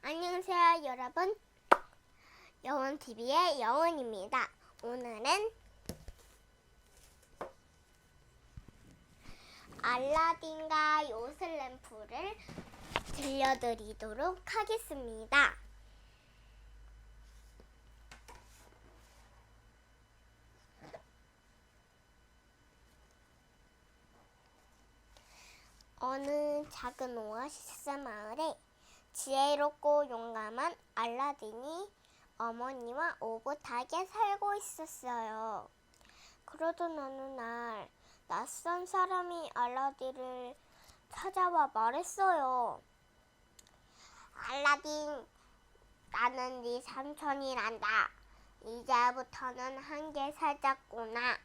안녕하세요, 여러분. 영원 TV의 영원입니다. 오늘은 알라딘과 요슬램프를 들려드리도록 하겠습니다. 어느 작은 오아시스 마을에 지혜롭고 용감한 알라딘이 어머니와 오붓하게 살고 있었어요. 그러던 어느 날 낯선 사람이 알라딘을 찾아와 말했어요. 알라딘, 나는 네 삼촌이란다. 이제부터는 한개 살자꾸나.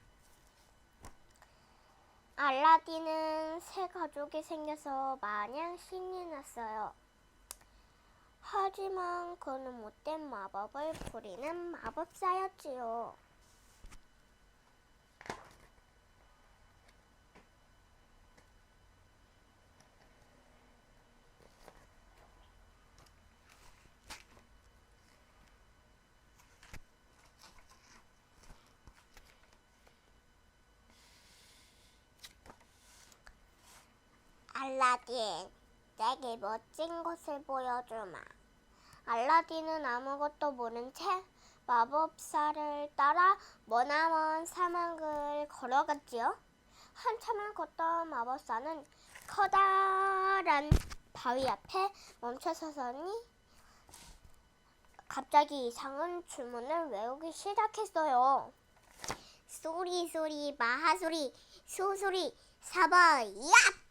알라딘은 새 가족이 생겨서 마냥 신이 났어요. 하지만 그는 못된 마법을 부리는 마법사였지요. 알라딘, 내게 멋진 것을 보여주마. 알라딘은 아무것도 모른 채 마법사를 따라 머나먼 사막을 걸어갔지요. 한참을 걷던 마법사는 커다란 바위 앞에 멈춰서서니 갑자기 이상한 주문을 외우기 시작했어요. 소리 소리 마하 소리 소소리 사바 야!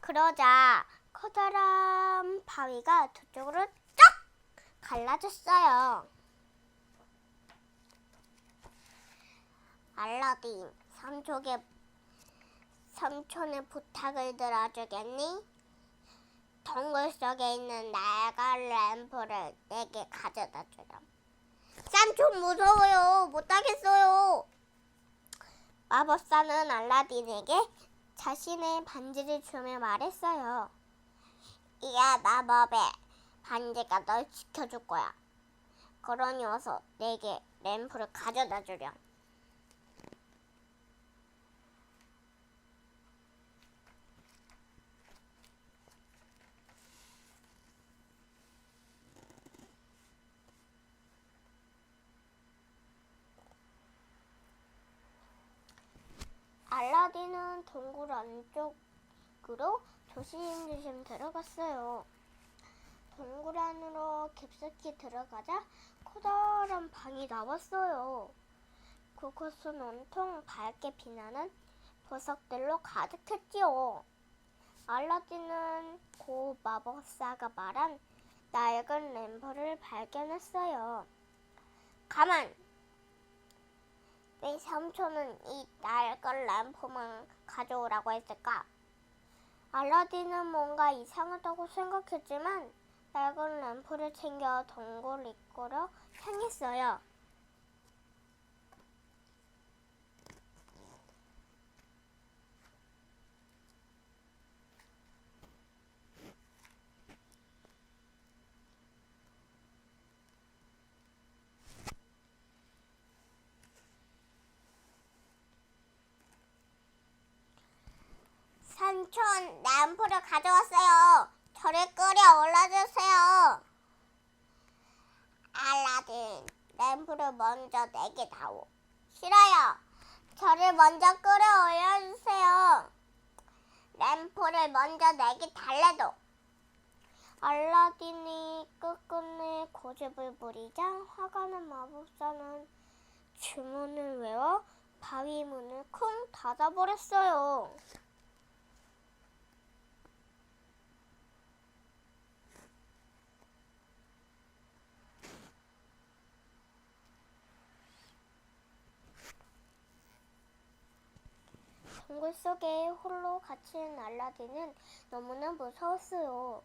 그러자 커다란 바위가 두 쪽으로 쫙 갈라졌어요. 알라딘, 삼촌의 삼촌의 부탁을 들어주겠니? 동굴 속에 있는 낡은 램프를 내게 가져다 주렴. 삼촌 무서워요. 못하겠어요. 마법사는 알라딘에게 자신의 반지를 주며 말했어요. 이 마법의 반지가 널 지켜줄 거야. 그러니 어서 내게 램프를 가져다 주렴. 알라딘은 동굴 안쪽으로 조심조심 들어갔어요. 동굴 안으로 깊숙이 들어가자 커다란 방이 나왔어요. 그곳은 온통 밝게 빛나는 보석들로 가득했지요. 알라딘은 고 마법사가 말한 낡은 램프를 발견했어요. 가만! 왜 삼촌은 이 낡은 램프만 가져오라고 했을까? 알라딘은 뭔가 이상하다고 생각했지만 낡은 램프를 챙겨 동굴 입구로 향했어요. 삼촌, 램프를 가져왔어요. 저를 끌어 올려주세요. 알라딘, 램프를 먼저 내게 다오. 싫어요. 저를 먼저 끌어 올려주세요. 램프를 먼저 내게 달래도. 알라딘이 끝끝내 고집을 부리자 화가 난 마법사는 주문을 외워 바위 문을 쿵 닫아버렸어요. 동굴 속에 홀로 갇힌 알라딘은 너무나 무서웠어요.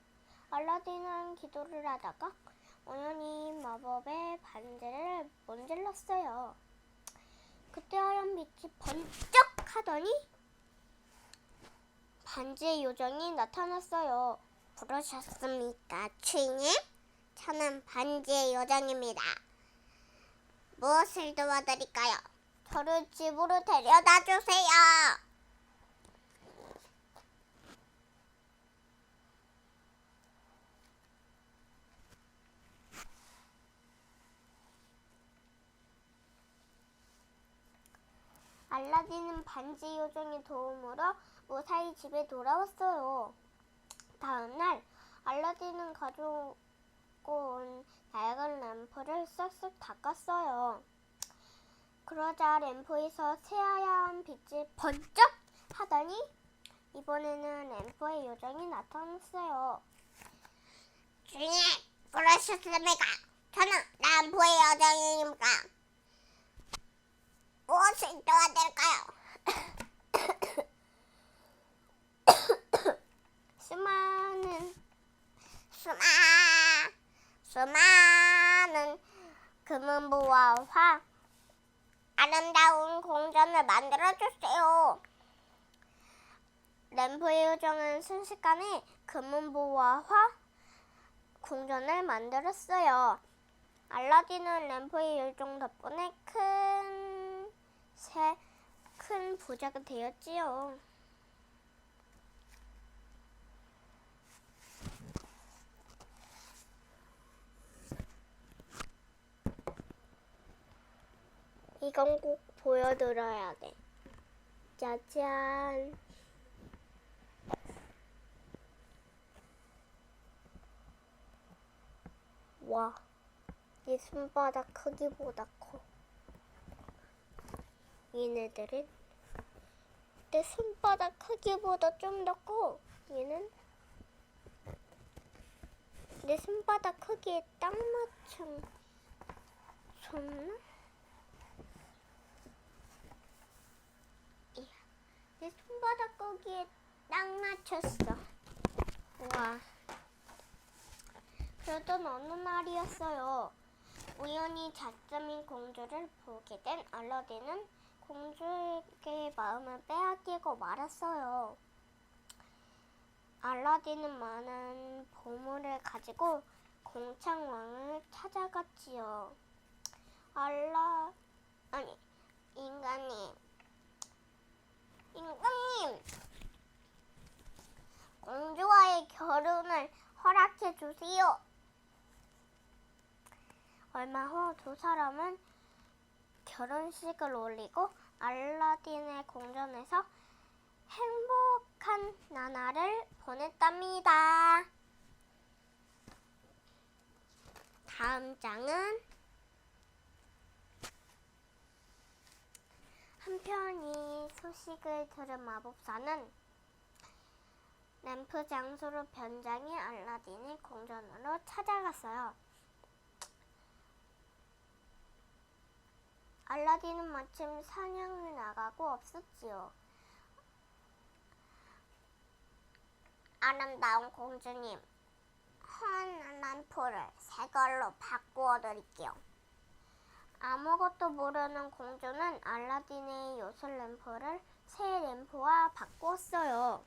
알라딘은 기도를 하다가 우연히 마법의 반지를 문질렀어요. 그때 하얀 빛이 번쩍 하더니 반지의 요정이 나타났어요. 부르셨습니까, 주인님? 저는 반지의 요정입니다. 무엇을 도와드릴까요? 저를 집으로 데려다 주세요. 알라딘은 반지 요정의 도움으로 무사히 집에 돌아왔어요. 다음날 알라딘은 가지고 온 낡은 램프를 쓱쓱 닦았어요. 그러자 램프에서 새하얀 빛이 번쩍 하더니 이번에는 램프의 요정이 나타났어요. 주님, 그러셨습니까? 저는 램프의 요정입니다. 무엇을 도와드릴까요? 수많은 수마 수많은 금은보와 화 아름다운 공전을 만들어 주세요. 램프의 요정은 순식간에 금은보와 화 궁전을 만들었어요. 알라딘은 램프의 요정 덕분에 큰, 새, 큰 부자가 되었지요. 이건 꼭 보여드려야 돼. 짜잔. 와, 이 손바닥 크기보다 커. 얘네들은 내 손바닥 크기보다 좀 더 커. 얘는 내 손바닥 크기에 딱 맞춘 손? 내 손바닥 크기에 딱 맞췄어. 와. 그러던 어느 날이었어요. 우연히 자스민 공주를 보게 된 알라딘은 공주에게 마음을 빼앗기고 말았어요. 알라딘은 많은 보물을 가지고 공창왕을 찾아갔지요. 알라 아니 인간님 인간님 공주와의 결혼을 허락해 주세요. 얼마 후 두 사람은 결혼식을 올리고 알라딘의 궁전에서 행복한 나날을 보냈답니다. 다음 장은 한편 이 소식을 들은 마법사는 램프 장소로 변장해 알라딘의 궁전으로 찾아갔어요. 알라딘은 마침 사냥을 나가고 없었지요. 아름다운 공주님, 헌 램프를 새 걸로 바꾸어 드릴게요. 아무것도 모르는 공주는 알라딘의 요술 램프를 새 램프와 바꾸었어요.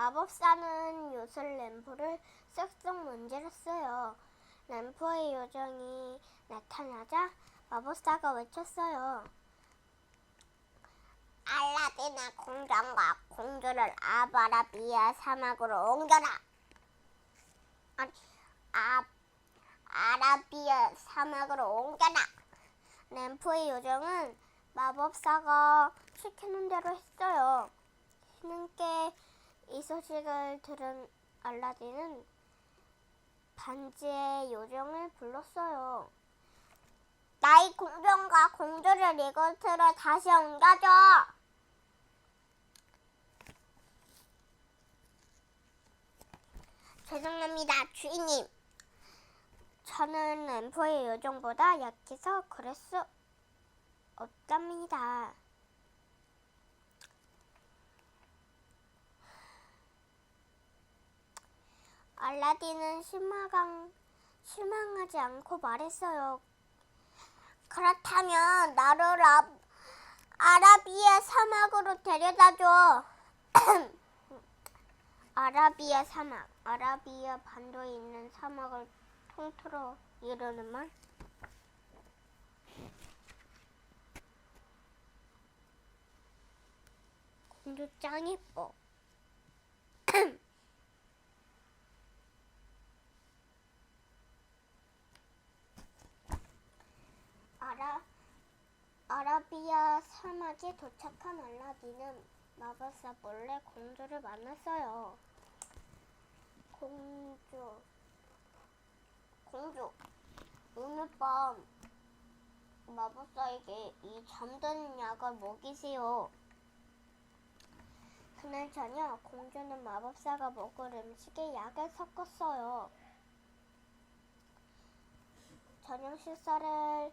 마법사는 요술 램프를 쓱쓱 문질렀어요. 램프의 요정이 나타나자 마법사가 외쳤어요. 알라딘의 공장과 공주를 아바라비아 사막으로 옮겨라. 아니, 아, 아라비아 사막으로 옮겨라. 램프의 요정은 마법사가 시키는 대로 했어요. 신께 이 소식을 들은 알라딘은 반지의 요정을 불렀어요. 나의 공주과 공주를 이곳으로 다시 옮겨줘. 죄송합니다, 주인님. 저는 램프의 요정보다 약해서 그럴 수 없답니다. 알라딘은 실망한, 실망하지 않고 말했어요. 그렇다면 나를 아, 아라비아 사막으로 데려다줘. 아라비아 사막, 아라비아 반도에 있는 사막을 통틀어 이르는 말. 공주 짱 예뻐. 아라 아라비아 사막에 도착한 알라딘은 마법사 몰래 공주를 만났어요. 공주, 공주, 오늘 밤 마법사에게 이 잠드는 약을 먹이세요. 그날 저녁 공주는 마법사가 먹을 음식에 약을 섞었어요. 저녁 식사를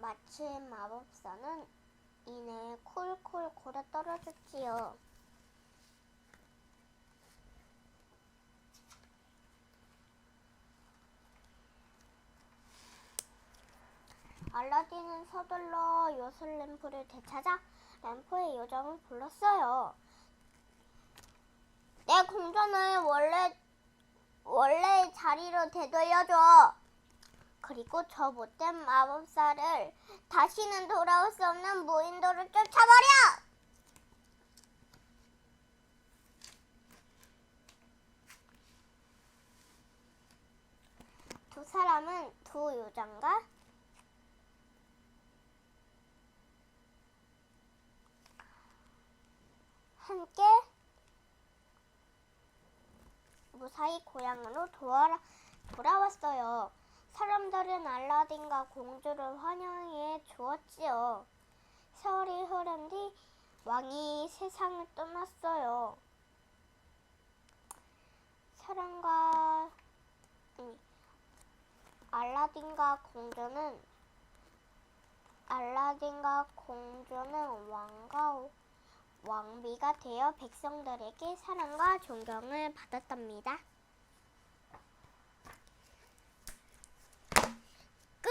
마친 마법사는 이내 쿨쿨 골아 떨어졌지요. 알라딘은 서둘러 요술 램프를 되찾아 램프의 요정을 불렀어요. 내 공전을 원래 원래 자리로 되돌려줘. 그리고 저 못된 마법사를 다시는 돌아올 수 없는 무인도로 쫓아버려! 두 사람은 두 요정과 함께 무사히 고향으로 돌아, 돌아왔어요. 사람들은 알라딘과 공주를 환영해 주었지요. 세월이 흐른 뒤 왕이 세상을 떠났어요. 사람과 아니, 알라딘과 공주는 알라딘과 공주는 왕과 왕비가 되어 백성들에게 사랑과 존경을 받았답니다. 끝!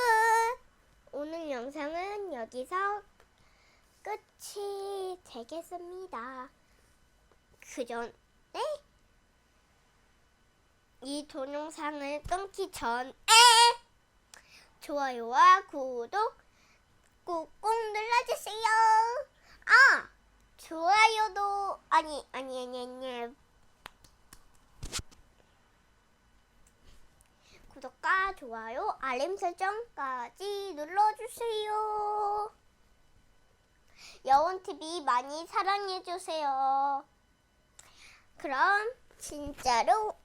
오늘 영상은 여기서 끝이 되겠습니다. 그 전에 이 동영상을 끊기 전에 좋아요와 구독 꾹꾹 눌러주세요. 아! 좋아요도 아니 아니 아니 아니 좋아요 알림 설정까지 눌러주세요. 여원 TV 많이 사랑해 주세요. 그럼 진짜로